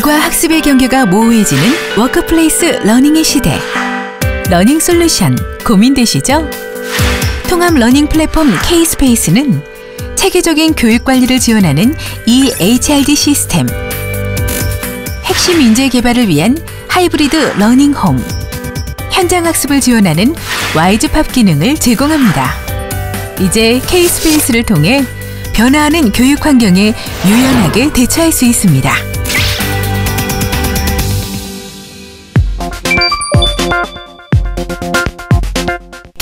일과 학습의 경계가 모호해지는 워크플레이스 러닝의 시대. 러닝 솔루션 고민되시죠? 통합 러닝 플랫폼 K-스페이스는 체계적인 교육 관리를 지원하는 EHRD 시스템, 핵심 인재 개발을 위한 하이브리드 러닝 홈, 현장 학습을 지원하는 와이즈팝 기능을 제공합니다. 이제 K-스페이스를 통해 변화하는 교육 환경에 유연하게 대처할 수 있습니다.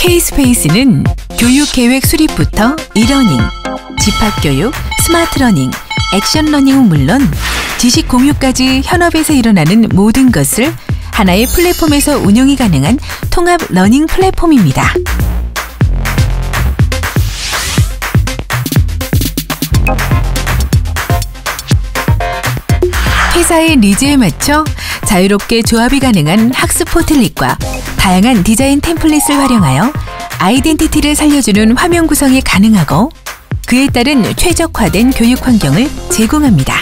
K-스페이스는 교육 계획 수립부터 이러닝, 집합교육, 스마트 러닝, 액션 러닝은 물론 지식 공유까지 현업에서 일어나는 모든 것을 하나의 플랫폼에서 운영이 가능한 통합 러닝 플랫폼입니다. 회사의 니즈에 맞춰 자유롭게 조합이 가능한 학습 포틀릿과 다양한 디자인 템플릿을 활용하여 아이덴티티를 살려주는 화면 구성이 가능하고 그에 따른 최적화된 교육 환경을 제공합니다.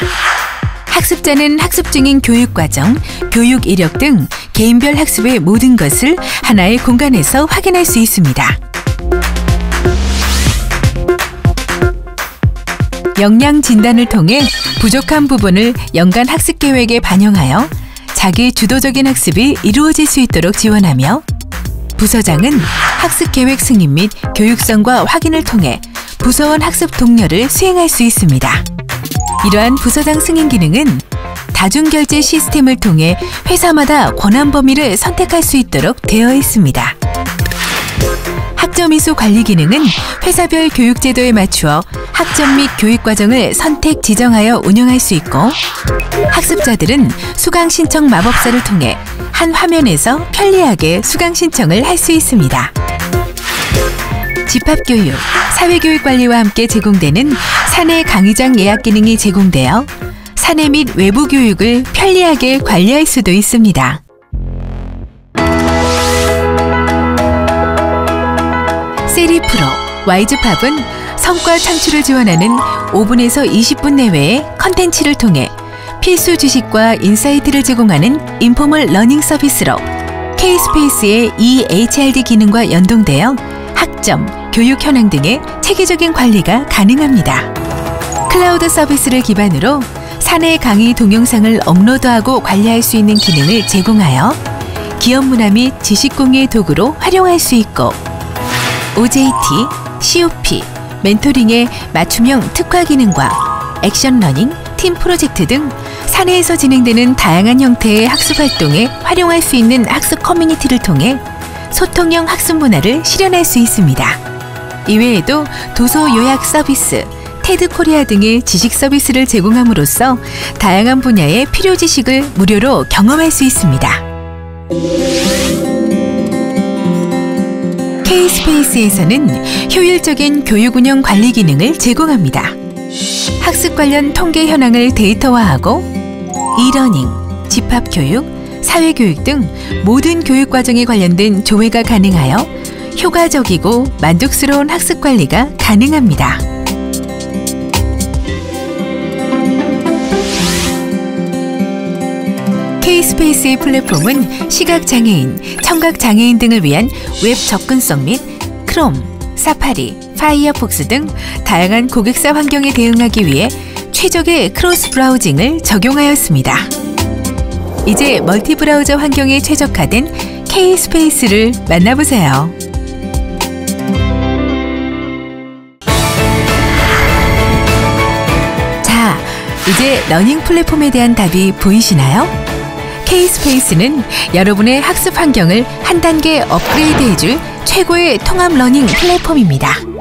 학습자는 학습 중인 교육 과정, 교육 이력 등 개인별 학습의 모든 것을 하나의 공간에서 확인할 수 있습니다. 역량 진단을 통해 부족한 부분을 연간 학습 계획에 반영하여 자기 주도적인 학습이 이루어질 수 있도록 지원하며 부서장은 학습 계획 승인 및 교육성과 확인을 통해 부서원 학습 독려를 수행할 수 있습니다. 이러한 부서장 승인 기능은 다중결제 시스템을 통해 회사마다 권한 범위를 선택할 수 있도록 되어 있습니다. 학점 이수 관리 기능은 회사별 교육 제도에 맞추어 학점 및 교육 과정을 선택 지정하여 운영할 수 있고 학습자들은 수강 신청 마법사를 통해 한 화면에서 편리하게 수강 신청을 할 수 있습니다. 집합교육, 사회교육 관리와 함께 제공되는 사내 강의장 예약 기능이 제공되어 사내 및 외부 교육을 편리하게 관리할 수도 있습니다. 세리 프로, 와이즈팝은 성과 창출을 지원하는 5분에서 20분 내외의 컨텐츠를 통해 필수 지식과 인사이트를 제공하는 인포멀 러닝 서비스로 K-스페이스의 EHRD 기능과 연동되어 학점, 교육 현황 등의 체계적인 관리가 가능합니다. 클라우드 서비스를 기반으로 사내 강의 동영상을 업로드하고 관리할 수 있는 기능을 제공하여 기업 문화 및 지식 공유의 도구로 활용할 수 있고 OJT, COP, 멘토링의 맞춤형 특화 기능과 액션 러닝, 팀 프로젝트 등 사내에서 진행되는 다양한 형태의 학습 활동에 활용할 수 있는 학습 커뮤니티를 통해 소통형 학습 문화를 실현할 수 있습니다. 이외에도 도서 요약 서비스, 테드 코리아 등의 지식 서비스를 제공함으로써 다양한 분야의 필요 지식을 무료로 경험할 수 있습니다. K-스페이스에서는 효율적인 교육 운영 관리 기능을 제공합니다. 학습 관련 통계 현황을 데이터화하고 이러닝, 집합교육, 사회교육 등 모든 교육 과정에 관련된 조회가 가능하여 효과적이고 만족스러운 학습 관리가 가능합니다. K-스페이스의 플랫폼은 시각장애인, 청각장애인 등을 위한 웹 접근성 및 크롬, 사파리, 파이어폭스 등 다양한 고객사 환경에 대응하기 위해 최적의 크로스 브라우징을 적용하였습니다. 이제 멀티 브라우저 환경에 최적화된 K-스페이스를 만나보세요. 자, 이제 러닝 플랫폼에 대한 답이 보이시나요? K-스페이스는 여러분의 학습 환경을 한 단계 업그레이드 해줄 최고의 통합 러닝 플랫폼입니다.